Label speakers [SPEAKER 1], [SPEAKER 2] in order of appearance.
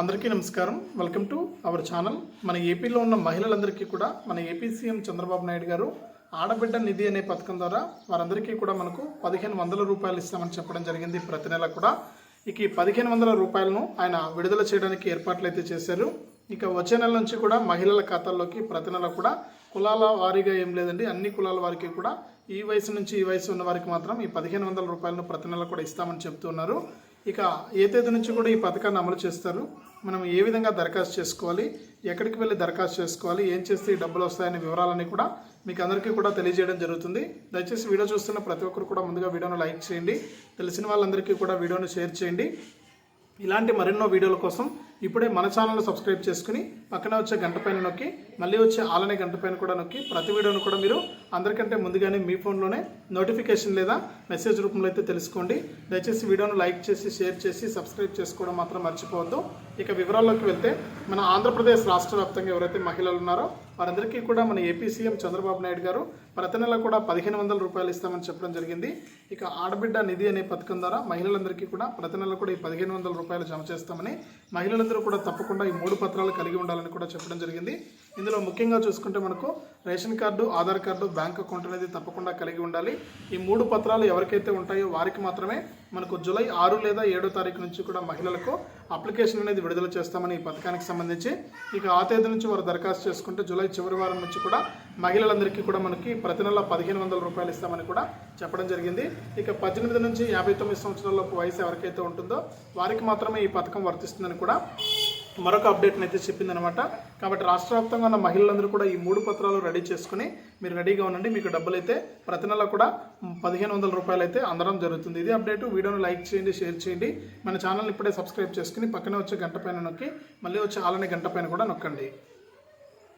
[SPEAKER 1] అందరికీ నమస్కారం. Welcome to our channel. మన ఏపీలో ఉన్న మహిళలందరికీ కూడా మన ఏపీ సీఎం చంద్రబాబు నాయుడు గారు ఆడబిడ్డ నిధి అనే పథకం ద్వారా వారందరికీ కూడా మనకు పదిహేను వందల రూపాయలు ఇస్తామని చెప్పడం జరిగింది ప్రతి నెల కూడా. ఇక ఈ పదిహేను వందల రూపాయలను ఆయన విడుదల చేయడానికి ఏర్పాట్లు అయితే చేశారు. ఇక వచ్చే నెల నుంచి కూడా మహిళల ఖాతాల్లోకి ప్రతి నెల కూడా కులాల వారీగా ఏం లేదండి అన్ని కులాల వారికి కూడా ఈ వయసు నుంచి ఈ వయసు ఉన్న వారికి మాత్రం ఈ పదిహేను వందల రూపాయలను ప్రతి నెల కూడా ఇస్తామని చెప్తున్నారు. ఇక ఏ తేదీ నుంచి కూడా ఈ పథకాన్ని అమలు చేస్తారు? మనం ఏ విధంగా దరఖాస్తు చేసుకోవాలి? ఎక్కడికి వెళ్ళి దరఖాస్తు చేసుకోవాలి? ఏం చేస్తే ఈ డబ్బులు వస్తాయనే వివరాలన్నీ కూడా మీకు అందరికీ కూడా తెలియజేయడం జరుగుతుంది. దయచేసి వీడియో చూస్తున్న ప్రతి ఒక్కరు కూడా ముందుగా వీడియోను లైక్ చేయండి. తెలిసిన వాళ్ళందరికీ కూడా వీడియోను షేర్ చేయండి. ఇలాంటి మరెన్నో వీడియోల కోసం ఇప్పుడే మన ఛానల్ సబ్స్క్రైబ్ చేసుకుని పక్కన వచ్చే గంట పైన నొక్కి మళ్ళీ వచ్చే ఆలనే గంట పైన కూడా నొక్కి ప్రతి వీడియోను కూడా మీరు అందరికంటే ముందుగానే మీ ఫోన్లోనే నోటిఫికేషన్ లేదా మెసేజ్ రూపంలో అయితే తెలుసుకోండి. దయచేసి వీడియోను లైక్ చేసి షేర్ చేసి సబ్స్క్రైబ్ చేసుకోవడం మాత్రం మర్చిపోవద్దు. ఇక వివరాల్లోకి వెళ్తే మన ఆంధ్రప్రదేశ్ రాష్ట్ర వ్యాప్తంగా ఎవరైతే మహిళలు ఉన్నారో వారందరికీ కూడా మన ఏపీ సీఎం చంద్రబాబు నాయుడు గారు ప్రతి నెల కూడా పదిహేను వందల రూపాయలు ఇస్తామని చెప్పడం జరిగింది. ఇక ఆడబిడ్డ నిధి అనే పథకం ద్వారా మహిళలందరికీ కూడా ప్రతి నెల కూడా ఈ పదిహేను వందల రూపాయలు జమ చేస్తామని మహిళలందరూ కూడా తప్పకుండా ఈ మూడు పత్రాలు కలిగి ఉండాలని కూడా చెప్పడం జరిగింది. ఇందులో ముఖ్యంగా చూసుకుంటే మనకు ration card Aadhaar card bank account అనేది తప్పకుండా కలిగి ఉండాలి. ఈ మూడు పత్రాలు ఎవరికైతే ఉంటాయో వారికి మాత్రమే మనకు జూలై ఆరు లేదా ఏడో తారీఖు నుంచి కూడా మహిళలకు అప్లికేషన్ అనేది విడుదల చేస్తామని ఈ పథకానికి సంబంధించి. ఇక ఆ తేదీ నుంచి వారు దరఖాస్తు చేసుకుంటే జూలై చివరి వారం నుంచి కూడా మహిళలందరికీ కూడా మనకి ప్రతి నెల పదిహేను వందల రూపాయలు ఇస్తామని కూడా చెప్పడం జరిగింది. ఇక పద్దెనిమిది నుంచి యాభై తొమ్మిది సంవత్సరాలలోపు వయసు ఎవరికైతే ఉంటుందో వారికి మాత్రమే ఈ పథకం వర్తిస్తుందని కూడా మరొక అప్డేట్ని అయితే చెప్పిందనమాట. కాబట్టి రాష్ట్ర వ్యాప్తంగా ఉన్న మహిళలందరూ కూడా ఈ మూడు పత్రాలు రెడీ చేసుకుని మీరు రెడీగా ఉండండి. మీకు డబ్బులు అయితే ప్రతి నెల కూడా పదిహేను వందల రూపాయలు అయితే అందడం జరుగుతుంది. ఇది అప్డేట్ వీడియోను లైక్ చేయండి షేర్ చేయండి. మన ఛానల్ ఇప్పుడే సబ్స్క్రైబ్ చేసుకుని పక్కనే వచ్చే గంట పైన నొక్కి మళ్ళీ వచ్చే ఆలనే గంట పైన కూడా నొక్కండి.